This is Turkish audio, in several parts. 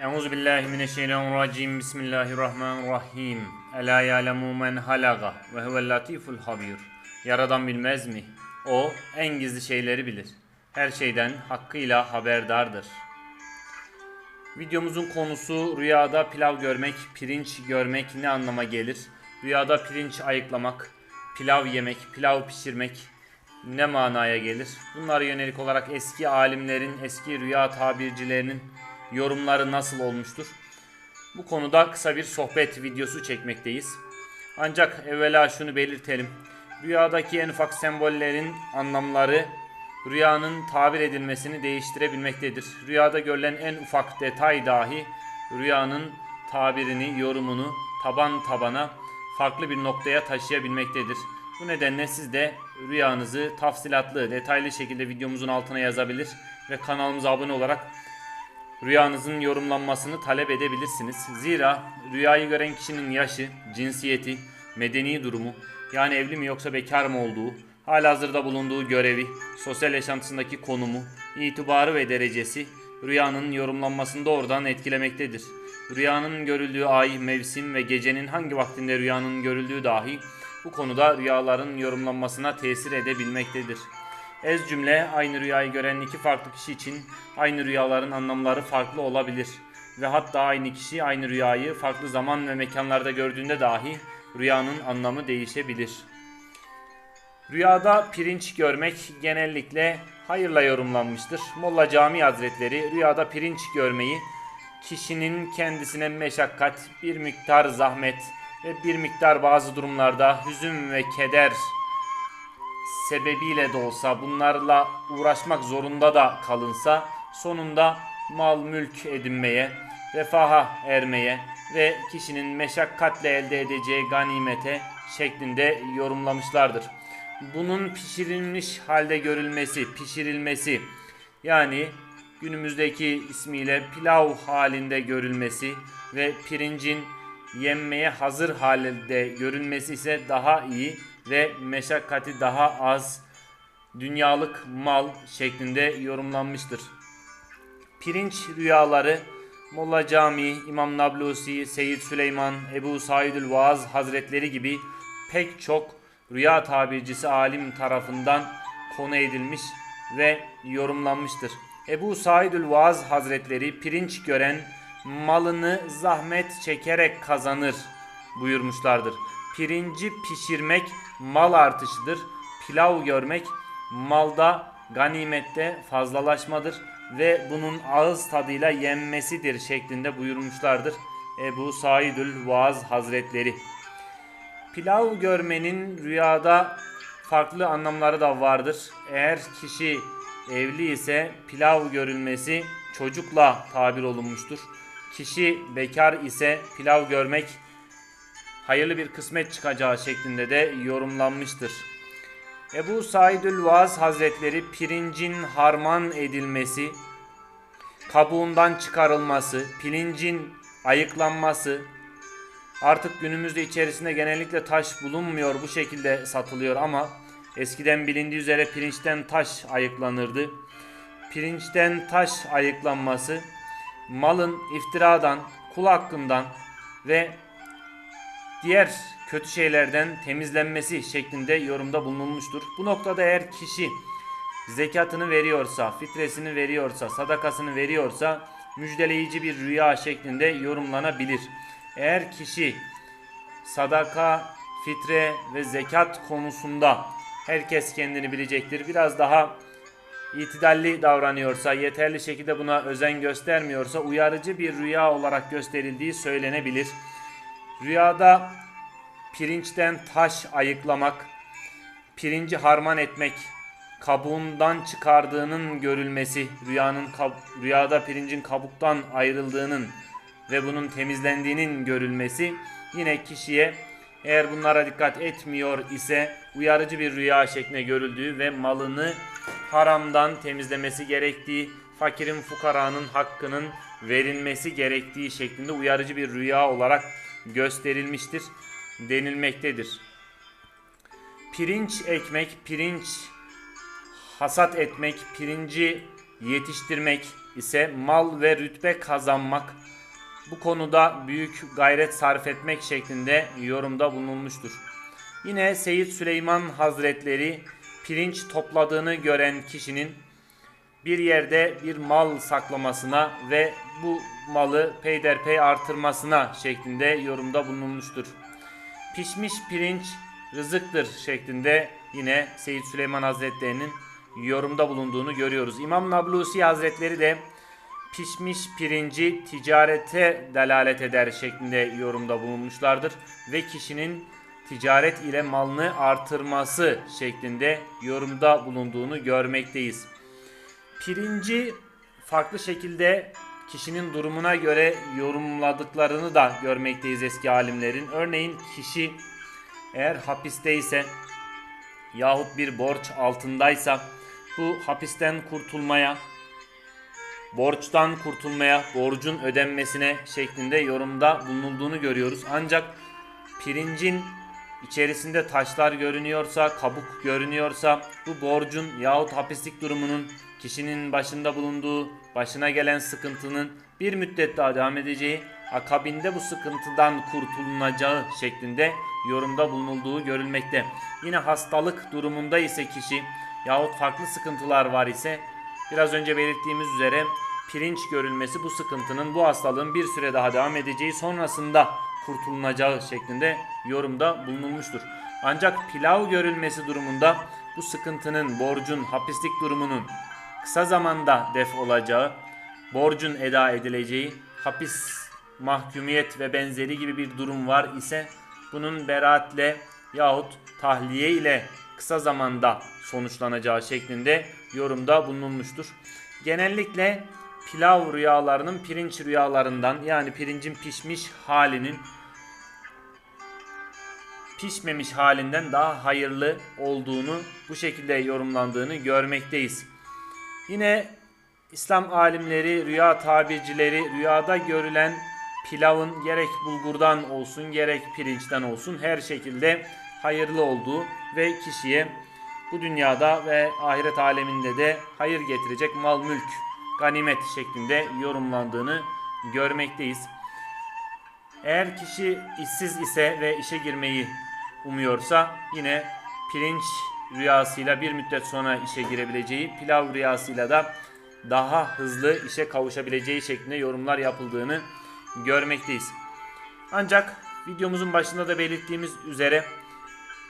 Euzu billahi mineşşeytanirracim. Bismillahirrahmanirrahim. Ela ya'lemu men halaga ve huvel latiful habir. Yaradan bilmez mi? O en gizli şeyleri bilir. Her şeyden hakkıyla haberdardır. Videomuzun konusu rüyada pilav görmek, pirinç görmek ne anlama gelir? Rüyada pirinç ayıklamak, pilav yemek, pilav pişirmek ne manaya gelir? Bunlara yönelik olarak eski alimlerin, eski rüya tabircilerinin yorumları nasıl olmuştur? Bu konuda kısa bir sohbet videosu çekmekteyiz. Ancak evvela şunu belirtelim. Rüyadaki en ufak sembollerin anlamları rüyanın tabir edilmesini değiştirebilmektedir. Rüyada görülen en ufak detay dahi rüyanın tabirini, yorumunu taban tabana farklı bir noktaya taşıyabilmektedir. Bu nedenle siz de rüyanızı tafsilatlı, detaylı şekilde videomuzun altına yazabilir ve kanalımıza abone olarak rüyanızın yorumlanmasını talep edebilirsiniz. Zira rüyayı gören kişinin yaşı, cinsiyeti, medeni durumu, yani evli mi yoksa bekar mı olduğu, halihazırda bulunduğu görevi, sosyal yaşantısındaki konumu, itibarı ve derecesi rüyanın yorumlanmasını doğrudan etkilemektedir. Rüyanın görüldüğü ay, mevsim ve gecenin hangi vaktinde rüyanın görüldüğü dahi bu konuda rüyaların yorumlanmasına tesir edebilmektedir. Ez cümle aynı rüyayı gören iki farklı kişi için aynı rüyaların anlamları farklı olabilir. Ve hatta aynı kişi aynı rüyayı farklı zaman ve mekanlarda gördüğünde dahi rüyanın anlamı değişebilir. Rüyada pirinç görmek genellikle hayırla yorumlanmıştır. Molla Cami Hazretleri rüyada pirinç görmeyi kişinin kendisine meşakkat, bir miktar zahmet ve bir miktar bazı durumlarda hüzün ve keder sebebiyle de olsa bunlarla uğraşmak zorunda da kalınsa sonunda mal mülk edinmeye, refaha ermeye ve kişinin meşakkatle elde edeceği ganimete şeklinde yorumlamışlardır. Bunun pişirilmiş halde görülmesi, pişirilmesi yani günümüzdeki ismiyle pilav halinde görülmesi ve pirincin yenmeye hazır halde görülmesi ise daha iyi ve meşakkati daha az dünyalık mal şeklinde yorumlanmıştır. Pirinç rüyaları Molla Cami, İmam Nablusi, Seyyid Süleyman, Ebu Saidül Vaaz Hazretleri gibi pek çok rüya tabircisi alim tarafından konu edilmiş ve yorumlanmıştır. Ebu Saidül Vaaz Hazretleri pirinç gören malını zahmet çekerek kazanır buyurmuşlardır. Pirinci pişirmek mal artışıdır. Pilav görmek malda ganimette fazlalaşmadır ve bunun ağız tadıyla yenmesidir şeklinde buyurmuşlardır. Ebu Saidül Vaaz Hazretleri. Pilav görmenin rüyada farklı anlamları da vardır. Eğer kişi evli ise pilav görülmesi çocukla tabir olunmuştur. Kişi bekar ise pilav görmek hayırlı bir kısmet çıkacağı şeklinde de yorumlanmıştır. Ebu Saidül Vaz Hazretleri pirincin harman edilmesi, kabuğundan çıkarılması, pirincin ayıklanması, artık günümüzde içerisinde genellikle taş bulunmuyor bu şekilde satılıyor ama eskiden bilindiği üzere pirinçten taş ayıklanırdı. Pirinçten taş ayıklanması malın iftiradan, kul hakkından ve diğer kötü şeylerden temizlenmesi şeklinde yorumda bulunulmuştur. Bu noktada eğer kişi zekatını veriyorsa, fitresini veriyorsa, sadakasını veriyorsa müjdeleyici bir rüya şeklinde yorumlanabilir. Eğer kişi sadaka, fitre ve zekat konusunda herkes kendini bilecektir. Biraz daha itidalli davranıyorsa, yeterli şekilde buna özen göstermiyorsa uyarıcı bir rüya olarak gösterildiği söylenebilir. Rüyada pirinçten taş ayıklamak, pirinci harman etmek, kabuğundan çıkardığının görülmesi, rüyanın rüyada pirincin kabuktan ayrıldığının ve bunun temizlendiğinin görülmesi yine kişiye eğer bunlara dikkat etmiyor ise uyarıcı bir rüya şeklinde görüldüğü ve malını haramdan temizlemesi gerektiği, fakirin fukaranın hakkının verilmesi gerektiği şeklinde uyarıcı bir rüya olarak gösterilmiştir denilmektedir. Pirinç ekmek, pirinç hasat etmek, pirinci yetiştirmek, ise mal ve rütbe kazanmak, bu konuda büyük gayret sarf etmek şeklinde yorumda bulunmuştur. Yine Seyyid Süleyman Hazretleri pirinç topladığını gören kişinin bir yerde bir mal saklamasına ve bu malı peyderpey artırmasına şeklinde yorumda bulunmuştur. Pişmiş pirinç rızıktır şeklinde yine Seyyid Süleyman Hazretleri'nin yorumda bulunduğunu görüyoruz. İmam Nablusi Hazretleri de pişmiş pirinci ticarete delalet eder şeklinde yorumda bulunmuşlardır ve kişinin ticaret ile malını artırması şeklinde yorumda bulunduğunu görmekteyiz. Pirinci farklı şekilde kişinin durumuna göre yorumladıklarını da görmekteyiz eski alimlerin. Örneğin kişi eğer hapisteyse yahut bir borç altındaysa bu hapisten kurtulmaya, borçtan kurtulmaya, borcun ödenmesine şeklinde yorumda bulunulduğunu görüyoruz. Ancak pirincin içerisinde taşlar görünüyorsa, kabuk görünüyorsa bu borcun yahut hapislik durumunun kişinin başında bulunduğu, başına gelen sıkıntının bir müddet daha devam edeceği, akabinde bu sıkıntıdan kurtulunacağı şeklinde yorumda bulunulduğu görülmekte. Yine hastalık durumunda ise kişi yahut farklı sıkıntılar var ise biraz önce belirttiğimiz üzere pirinç görülmesi bu sıkıntının bu hastalığın bir süre daha devam edeceği sonrasında kurtulunacağı şeklinde yorumda bulunulmuştur. Ancak pilav görülmesi durumunda bu sıkıntının, borcun, hapislik durumunun kısa zamanda def olacağı, borcun eda edileceği, hapis, mahkumiyet ve benzeri gibi bir durum var ise bunun beraatle yahut tahliye ile kısa zamanda sonuçlanacağı şeklinde yorumda bulunulmuştur. Genellikle pilav rüyalarının pirinç rüyalarından yani pirincin pişmiş halinin pişmemiş halinden daha hayırlı olduğunu bu şekilde yorumlandığını görmekteyiz. Yine İslam alimleri, rüya tabircileri rüyada görülen pilavın gerek bulgurdan olsun gerek pirinçten olsun her şekilde hayırlı olduğu ve kişiye bu dünyada ve ahiret aleminde de hayır getirecek mal mülk, ganimet şeklinde yorumlandığını görmekteyiz. Eğer kişi işsiz ise ve işe girmeyi umuyorsa yine pirinç rüyasıyla bir müddet sonra işe girebileceği, pilav rüyasıyla da daha hızlı işe kavuşabileceği şeklinde yorumlar yapıldığını görmekteyiz. Ancak videomuzun başında da belirttiğimiz üzere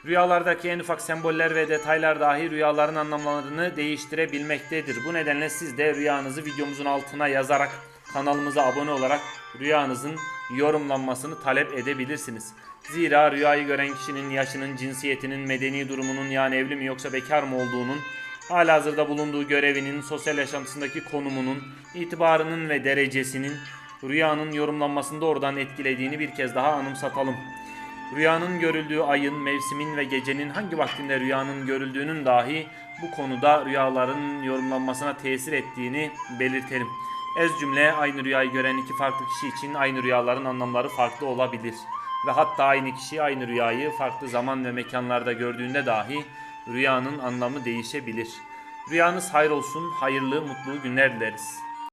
rüyalardaki en ufak semboller ve detaylar dahi rüyaların anlamlarını değiştirebilmektedir. Bu nedenle siz de rüyanızı videomuzun altına yazarak kanalımıza abone olarak rüyanızın yorumlanmasını talep edebilirsiniz. Zira rüyayı gören kişinin yaşının, cinsiyetinin, medeni durumunun yani evli mi yoksa bekar mı olduğunun, halihazırda bulunduğu görevinin, sosyal yaşantısındaki konumunun, itibarının ve derecesinin rüyanın yorumlanmasında oradan etkilediğini bir kez daha anımsatalım. Rüyanın görüldüğü ayın, mevsimin ve gecenin hangi vaktinde rüyanın görüldüğünün dahi bu konuda rüyaların yorumlanmasına tesir ettiğini belirtelim. Ez cümle aynı rüyayı gören iki farklı kişi için aynı rüyaların anlamları farklı olabilir. Ve hatta aynı kişi aynı rüyayı farklı zaman ve mekanlarda gördüğünde dahi rüyanın anlamı değişebilir. Rüyanız hayır olsun, hayırlı, mutlu günler dileriz.